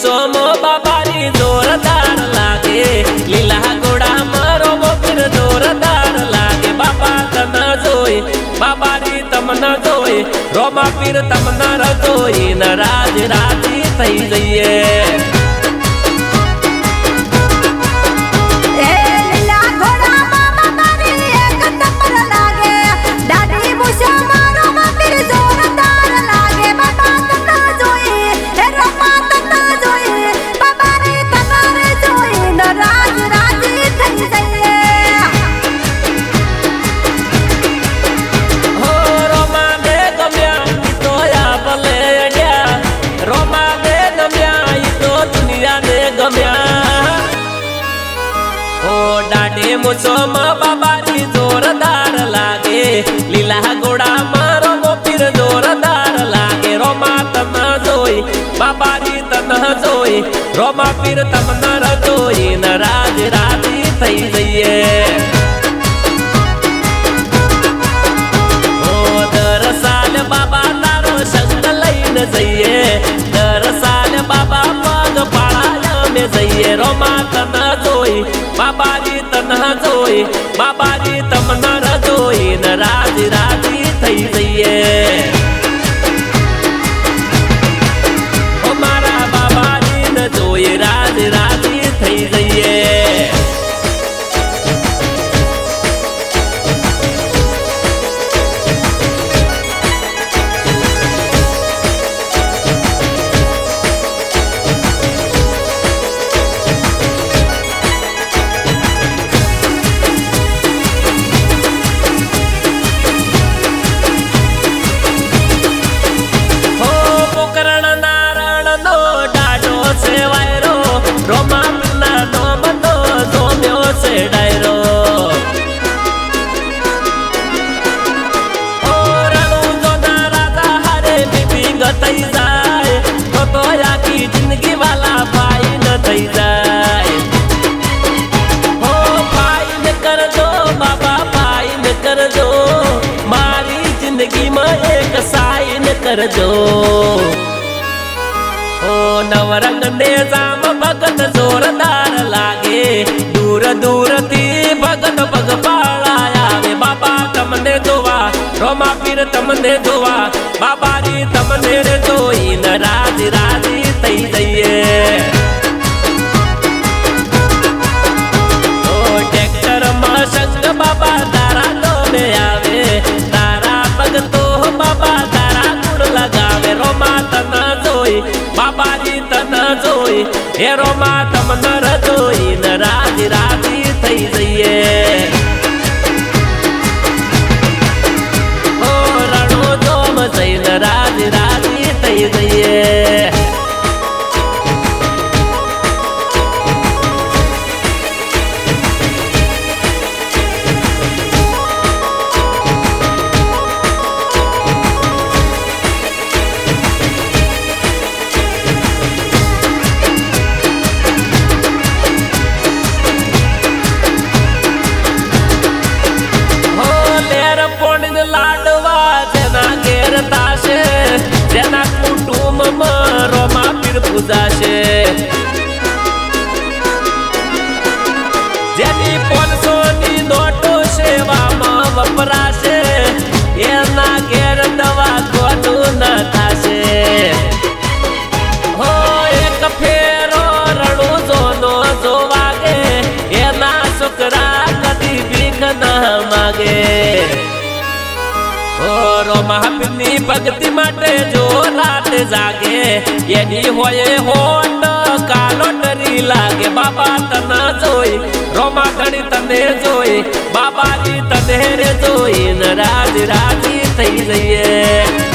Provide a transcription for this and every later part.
સોમો બાબાની જોરદાર લાગે. લીલા ઘોડા મારો બપીર જોરદાર લાગે. બાપા તને જોઈ, બાબાની તમને જોઈ. રોમા પીર તમને રજોઈ. ન રાજ રાજી થઈ જઈ. દાઢે બાબાની જોરદાર લાગે. લીલા ઘોડામાં મારો ગોપીર જોરદાર લાગે. રોમા તન જોઈ, બાબાની તન જોઈ. રોમા પીર તમન રજોઈ ન રાજ રાજી થઈ જઈએ. દર સાલ બાબા તારો સંગ લઈને જઈએ. જોઈ. બાબાજી તમન જિંદગી વાલા ભાઈ ન થઈ જાય હો ભાઈ ને કરજો બાબા ભાઈ ને કરજો મારી જિંદગીમાં એક સાઈન કરજો ઓ નવરંગ ને જામ ભગત જોરદાર લાગે દૂર દૂરથી ભગત ભગ આવે બાબા તમને જોવા રોમા પીર તમને જોવા બાબાજી તમને જોઈ ન રાજ રાજી બાબા તારા ડોલે આવે. તારા ભગતો બાબા તારા જોઈ બાબાજી તન જોઈ. હે રોમા ભક્તિ માટે જો રાત જાગે, એની હોય હોટ કાલો ડરી લાગે. બાબા તને જોઈ રોમા ઘણી તને જોઈ, બાબાજી તને રે જોઈ. રાજ રાજી થઈ જઈએ.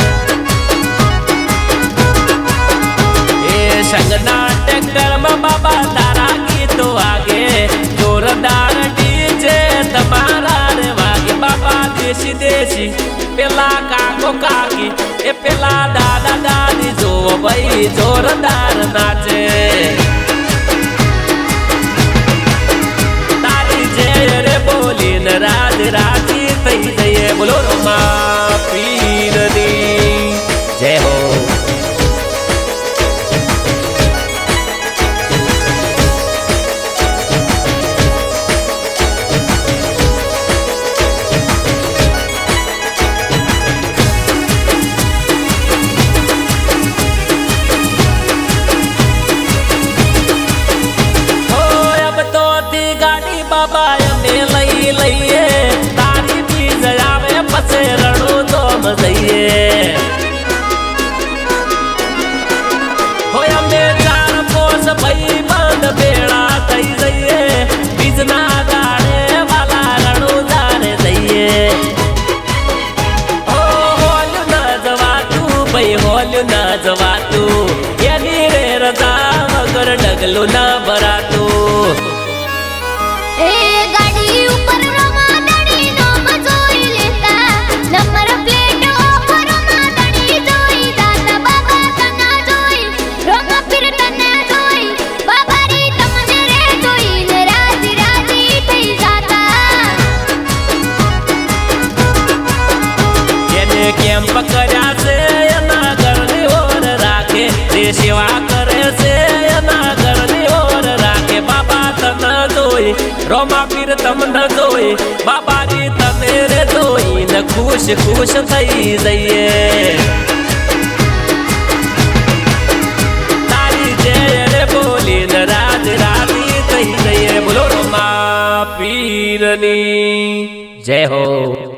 દેશી પેલા કાકો કાકી એ પેલા દાદા દાદી જોવો ભાઈ જોરદાર નાચે તારી જે રે બોલીને રાજ રાજી થઈ જઈએ બોલો રમા બાય મે લઈ લઈએ. તારી બીજ આવે પછે રણું તો મજઈએ. હોય અમે ચાર પોસ ભાઈ બંધ ભેળા થઈ જઈએ. બીજના દાડે વાલા રણું તારે જઈએ. હો, હોલ ન જવાતું, ભાઈ હોલ ન જવાતું. એની રે રજા વગર ડગલું ના ભરાતું. જોઈ રોમા પીર તમને જોઈ બાબાજી તને રે જોઈ ને ખુશ ખુશ થઈ જઈએ. તારી રે બોલીને રાજ રાજી થઈ જઈએ. બોલો રોમા પીરની. જય હો.